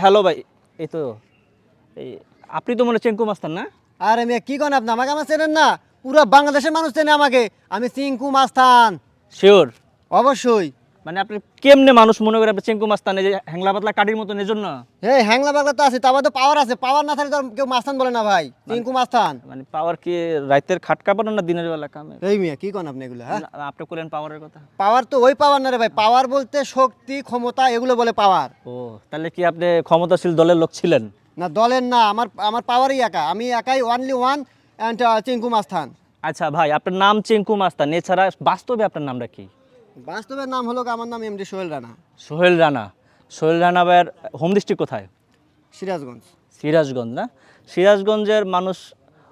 Hello ভাই এই তো এই আপনি তো মনে হচ্ছে চেঙ্কু মাস্তান না? আরে মেয়ে কি কন আপনি? আমাকে আমার চেনেন না? পুরো বাংলাদেশের মানুষ চেনে আমাকে। আমি চিঙ্কু মাস্তান শিওর অবশ্যই। মানে আপনি কেমনে মানুষ মনে করে আপনি চেঙ্কু মাস্তান এই যে হ্যাংলা পাতলা কাটির মতন এজন্য? হে হ্যাংলা বাগলা তো আছে তারপর তো পাওয়ার আছে। পাওয়ার না থাকলে তো কেউ মাস্তান বলে না ভাই। চিঙ্কু মাস্তান মানে পাওয়ার কি রাতের খাটকা পারেন না দিনের বেলা কামে? এই মেয়ে কি কন আপনি এগুলো হ্যাঁ? আপনি বলেন পাওয়ারের কথা। পাওয়ার তো ওই পাওয়ার না রে ভাই পাওয়ার বলতে শক্তি ক্ষমতা এগুলো বলে পাওয়ার ও তাহলে কি আপনি ক্ষমতাশীল দলের লোক ছিলেন? না দলের না আমার আমার পাওয়ারই একা। আমি একাই ওয়ানলি ওয়ান অ্যান্ড চিঙ্কু মাস্তান আচ্ছা ভাই আপনার নাম চেঙ্কু মাস্তান এছাড়া বাস্তবে আপনার নামটা কি? বাস্তবের নাম হলো আমার নাম এমডি সোহেল রানা। সোহেল রানা। সোহেল রানা ভাইয়ের হোম ডিস্ট্রিক্ট কোথায়? সিরাজগঞ্জ। সিরাজগঞ্জ না? সিরাজগঞ্জের মানুষ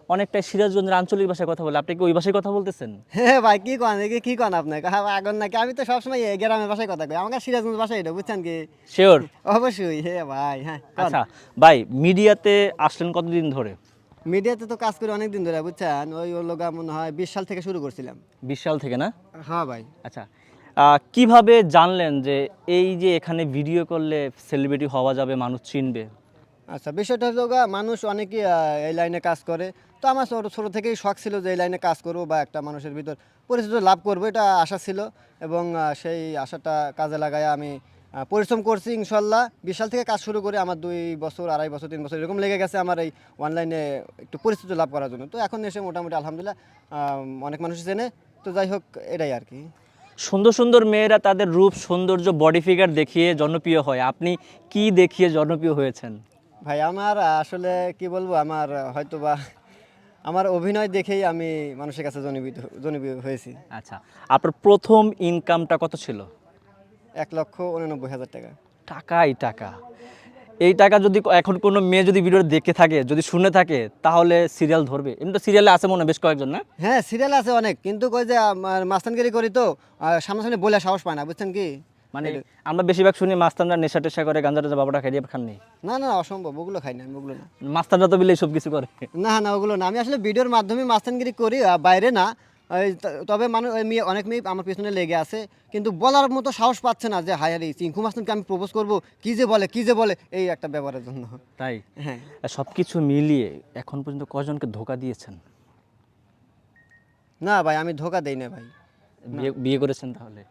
অনেকটাই সিরাজগঞ্জের আঞ্চলিক ভাষায় কথা বলে। আপনি কি ওই ভাষায় কথা বলতেছেন? হ্যাঁ ভাই কি কন? একে কি কন আপনাকে আগুন নাকি? আমি তো সবসময় এই গ্রামের ভাষায় কথা কই। আমাকে সিরাজগঞ্জ ভাষায় এটা বুঝছেন কি? শিওর অবশ্যই হ্যাঁ ভাই হ্যাঁ আচ্ছা ভাই মিডিয়াতে আসলেন কতদিন ধরে? মিডিয়াতে তো কাজ করি অনেক দিন ধরে বুঝছেন? ওই ওর লোক মনে হয় বিশ সাল থেকে শুরু করছিলাম। বিশ সাল থেকে না? হ্যাঁ ভাই। আচ্ছা কীভাবে জানলেন যে এই যে এখানে ভিডিও করলে সেলিব্রিটি হওয়া যাবে, মানুষ চিনবে? আচ্ছা বিষয়টা হলো মানুষ অনেকেই এই লাইনে কাজ করে। তো আমার ছোটো ছোটো থেকেই শখ ছিল যে এই লাইনে কাজ করব বা একটা মানুষের ভিতর পরিচিত লাভ করব, এটা আশা ছিল। এবং সেই আশাটা কাজে লাগায় আমি পরিশ্রম করছি ইনশাল্লাহ। বিশাল থেকে কাজ শুরু করে আমার দুই বছর, আড়াই বছর, তিন বছর, এরকম লেগে গেছে আমার এই অনলাইনে একটু পরিচিত লাভ করার জন্য। তো এখন এসে মোটামুটি আলহামদুলিল্লাহ অনেক মানুষ চেনে। তো যাই হোক, এটাই আর কি। সুন্দর সুন্দর মেয়েরা তাদের রূপ সৌন্দর্য বডি ফিগার দেখিয়ে জনপ্রিয় হয়। আপনি কি দেখিয়ে জনপ্রিয় হয়েছেন? ভাই আমার আসলে কি বলব আমার হয়তো বা আমার অভিনয় দেখেই আমি মানুষের কাছে জনপ্রিয় জনপ্রিয় হয়েছি। আচ্ছা আপনার প্রথম ইনকামটা কত ছিল? এক লক্ষ উননব্বই হাজার টাকা। টাকাই টাকা। এই টাকা যদি এখন কোনো মেয়ে যদি ভিডিও দেখে থাকে যদি শুনে থাকে তাহলে সিরিয়াল ধরবে। এমনি তো সিরিয়ালে আছে মনে বেশ কয়েকজন না? হ্যাঁ সিরিয়াল আছে অনেক কিন্তু কই যে মাস্তানগিরি করি তো সামনাসামনি বলে সাহস পায় না বুঝছেন কি? মানে আমরা বেশিরভাগ শুনি মাস্তানরা নেশা টেশা করে গাঞ্জা টাজা বাবাটা খাইয়ে খাননি। না না অসম্ভব ওগুলো খাই না ওগুলো না। মাস্তানরা তো বিলে সব কিছু করে। না না ওগুলো না আমি আসলে ভিডিওর মাধ্যমে মাস্তানগিরি করি বাইরে না তবে মানুষ ওই মেয়ে অনেক মেয়ে আমার পেছনে লেগে আছে কিন্তু বলার মতো সাহস পাচ্ছে না যে হায়ার এই চিঙ্কু মাস্তানকে আমি প্রপোজ করব। কি যে বলে কি যে বলে? এই একটা ব্যাপারের জন্য। তাই? হ্যাঁ। সব কিছু মিলিয়ে এখন পর্যন্ত কজনকে ধোকা দিয়েছেন? না ভাই আমি ধোকা দেই না ভাই। বিয়ে বিয়ে করেছেন তাহলে?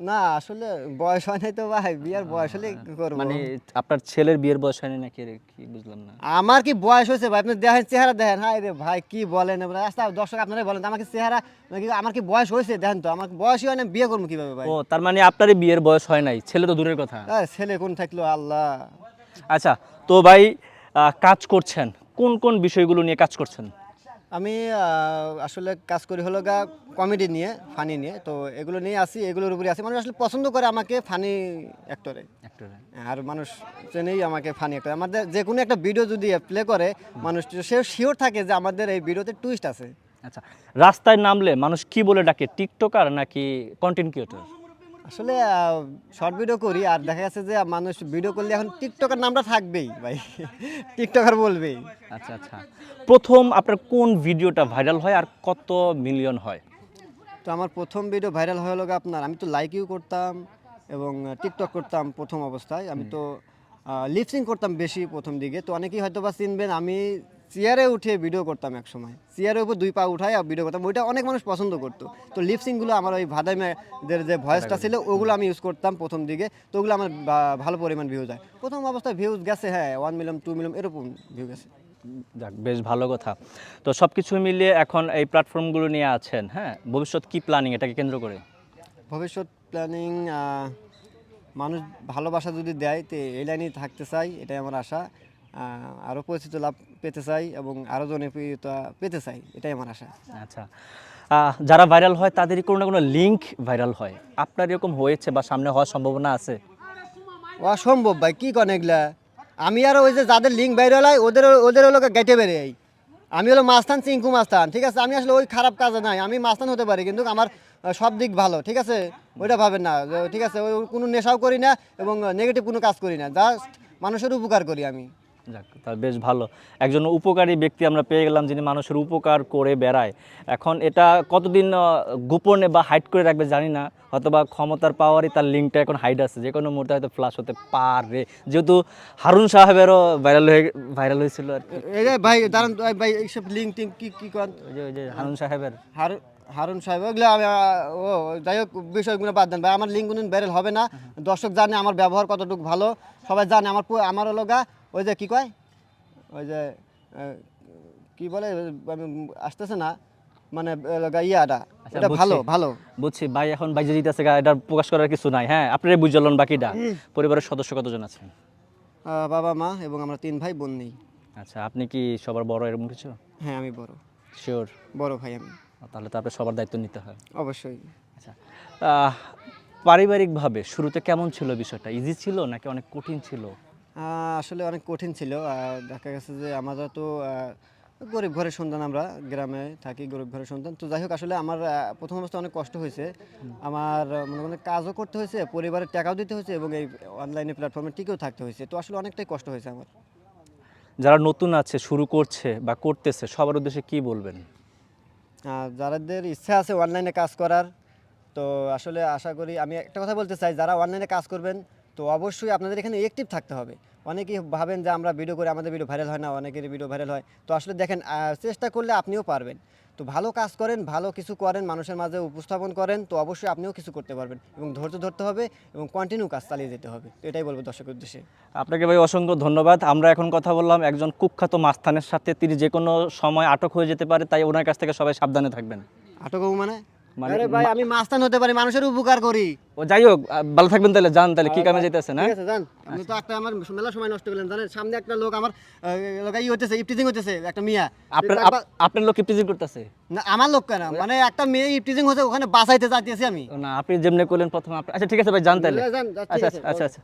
না আসলে বয়স হয় নাই তো ভাই বিয়ার বয়স হলে কি করব। মানে আপনার ছেলের বিয়ের বয়স হয়নি নাকি রে? কি বুঝলাম না। আমার কি বয়স হয়েছে ভাই? আপনি দেখেন চেহারা দেখেন। হাই রে ভাই কি বলেন আচ্ছা দর্শক আপনারাই বলেন আমাকে চেহারা নাকি আমার কি বয়স হয়েছে? দেখেন তো আমার বয়সই হয় না বিয়ে করব কীভাবে ভাই? ও তার মানে আপনারই বিয়ের বয়স হয় নাই। ছেলে তো দূরের কথা। আহ, ছেলে কোন থাকল? আল্লাহ। আচ্ছা তো ভাই আহ, কাজ করছেন। কোন কোন বিষয়গুলো নিয়ে কাজ করছেন? আমি আসলে কাজ করি হলো গা কমেডি নিয়ে ফানি নিয়ে। তো এগুলো নিয়ে আসি এগুলোর উপরে আসি। মানুষ আসলে পছন্দ করে আমাকে ফানি অ্যাক্টরে আর মানুষ চেনেই আমাকে ফানি অ্যাক্টর আমাদের যে কোনো একটা ভিডিও যদি প্লে করে মানুষ সে শিওর থাকে যে আমাদের এই ভিডিওতে টুইস্ট আছে। আচ্ছা রাস্তায় নামলে মানুষ কি বলে ডাকে? টিকটকার নাকি কন্টেন্ট ক্রিয়েটর আসলে শর্ট ভিডিও করি আর দেখা যাচ্ছে যে মানুষ ভিডিও করলে এখন টিকটকের নামটা থাকবেই ভাই। টিকটকার বলবেই। আচ্ছা আচ্ছা। প্রথম আপনার কোন ভিডিওটা ভাইরাল হয় আর কত মিলিয়ন হয়? তো আমার প্রথম ভিডিও ভাইরাল হয়ে গেলো আপনার আমি তো লাইকইও করতাম এবং টিকটক করতাম প্রথম অবস্থায়। আমি তো লিপসিং করতাম বেশি প্রথম দিকে। তো অনেকেই হয়তো বা চিনবেন আমি চেয়ারে উঠে ভিডিও করতাম এক সময় চেয়ারের উপর দুই পা উঠায় আর ভিডিও করতাম। ওইটা অনেক মানুষ পছন্দ করতো। তো লিপসিংগুলো আমার ওই ভাদাইমের যে ভয়েসটা ছিল ওগুলো আমি ইউজ করতাম প্রথম দিকে। তো ওগুলো আমার ভালো পরিমাণ ভিউজ হয় প্রথম অবস্থায় ভিউজ গেছে হ্যাঁ ওয়ান মিলিয়ন টু মিলিয়ন এরকম ভিউ গেছে। যাক বেশ ভালো কথা। তো সব কিছু মিলিয়ে এখন এই প্ল্যাটফর্মগুলো নিয়ে আছেন হ্যাঁ? ভবিষ্যৎ কি প্ল্যানিং এটাকে কেন্দ্র করে। ভবিষ্যৎ প্ল্যানিং মানুষ ভালোবাসা যদি দেয় তো এই লাইনেই থাকতে চাই এটাই আমার আশা। আরও পরিচিত লাভ পেতে চাই এবং আরও জনপ্রিয়তা পেতে চাই এটাই আমার আশা। আচ্ছা। যারা ভাইরাল হয় তাদেরই কোনো না কোনো লিঙ্ক ভাইরাল হয়। আপনার এরকম হয়েছে বা সামনে হওয়ার সম্ভাবনা আছে? অসম্ভব ভাই কী কন এগুলা? আমি আর ওই যে যাদের লিঙ্ক ভাইরাল হয় ওদের ওদের হলো গেটে বেড়ে যাই আমি হলো মাস্তান চিঙ্কু মাস্তান ঠিক আছে? আমি আসলে ওই খারাপ কাজে নাই। আমি মাস্তান হতে পারি কিন্তু আমার সব দিক ভালো ঠিক আছে? ওইটা ভাবেন না ঠিক আছে? ওই কোনো নেশাও করি না এবং নেগেটিভ কোনো কাজ করি না জাস্ট মানুষের উপকার করি আমি। যাক তা বেশ ভালো। একজন উপকারী ব্যক্তি আমরা পেয়ে গেলাম যিনি মানুষের উপকার করে বেড়ায়। এখন এটা কতদিন গোপনে বা হাইড করে রাখবে জানি না। হয়তো বা ক্ষমতার পাওয়ারই তার লিঙ্কটা এখন হাইড আছে। যে কোনো মুহূর্তে হয়তো ফ্লাশ হতে পারে। যেহেতু হারুন সাহেবেরও ভাইরাল হয়ে ভাইরাল হয়েছিল আর ভাই দাঁড়ান ভাই এইসব লিঙ্ক টিঙ্ক কী কী করেন হারুন সাহেবের। হারুন হারুন সাহেব ওগুলো আমি ও যাই হোক বিষয়গুলো বাদ দেন ভাই। আমার লিঙ্কগুলো ভাইরাল হবে না। দর্শক জানে আমার ব্যবহার কতটুকু ভালো। সবাই জানে আমার আমার গা ওই যে কি কয়? ওই যে কি বলে আসতেছে না মানে ইয়াটা আচ্ছা, এটা ভালো ভালো। বুঝছি ভাই এখন বাইজে জিতেছে গা এটা প্রকাশ করার কিছু নাই হ্যাঁ? আপনারাই বুঝলেন বাকিটা। পরিবারের সদস্য কতজন আছেন? বাবা মা এবং আমরা তিন ভাই বোন নেই। আচ্ছা আপনি কি সবার বড় এরকম কিছু? হ্যাঁ আমি বড়। শিওর বড় ভাই আমি। তাহলে তো আপনার সবার দায়িত্ব নিতে হয়। অবশ্যই। আচ্ছা পারিবারিকভাবে শুরুতে কেমন ছিল বিষয়টা? ইজি ছিল নাকি অনেক কঠিন ছিল? আসলে অনেক কঠিন ছিল। দেখা গেছে যে আমরা তো গরিব ঘরের সন্তান আমরা গ্রামে থাকি গরিব ঘরের সন্তান। তো যাই হোক আসলে আমার প্রথম অবস্থায় অনেক কষ্ট হয়েছে। আমার মনে মনে কাজও করতে হয়েছে পরিবারের টাকাও দিতে হয়েছে এবং এই অনলাইনে প্ল্যাটফর্মে টিকেও থাকতে হয়েছে। তো আসলে অনেকটাই কষ্ট হয়েছে আমার। যারা নতুন আছে শুরু করছে বা করতেছে সবার উদ্দেশ্যে কি বলবেন? যাদের ইচ্ছা আছে অনলাইনে কাজ করার তো আসলে আশা করি আমি একটা কথা বলতে চাই যারা অনলাইনে কাজ করবেন তো অবশ্যই আপনাদের এখানে অ্যাক্টিভ থাকতে হবে। অনেকেই ভাবেন যে আমরা ভিডিও করে আমাদের ভিডিও ভাইরাল হয় না অনেকের ভিডিও ভাইরাল হয়। তো আসলে দেখেন চেষ্টা করলে আপনিও পারবেন। তো ভালো কাজ করেন ভালো কিছু করেন মানুষের মাঝে উপস্থাপন করেন তো অবশ্যই আপনিও কিছু করতে পারবেন এবং ধৈর্য ধরতে হবে এবং কন্টিনিউ কাজ চালিয়ে যেতে হবে। তো এটাই বলব দর্শকের উদ্দেশ্যে। আপনাকে ভাই অসংখ্য ধন্যবাদ। আমরা এখন কথা বললাম একজন কুখ্যাত মাস্তানের সাথে। তিনি যে কোনো সময় আটক হয়ে যেতে পারে তাই ওনার কাছ থেকে সবাই সাবধানে থাকবেন। আটক মানে মানে? আরে ভাই আমি মাস্তান হতে পারি মানুষের উপকার করি। ও যাই হোক ভালো থাকবেন তাহলে যান তাহলে কি কামে না? ঠিক আছে যান। আপনি তো একটা আমার মেলা সময় নষ্ট করলেন জানেন? সামনে একটা লোক আমার আহ, লোক ই হতেছে ইপটিজিং হতেছে একটা মিয়া। আপনার আপনার লোক প্রেজেন্ট করতেছে? না আমার লোক কেন? মানে একটা মেয়ে ইপটিজিং হচ্ছে ওখানে বাঁচাইতে চাইতেছি আমি। না আপনি যেমনি করলেন প্রথমে আচ্ছা ঠিক আছে ভাই যান তাহলে। ঠিক আচ্ছা আচ্ছা আচ্ছা।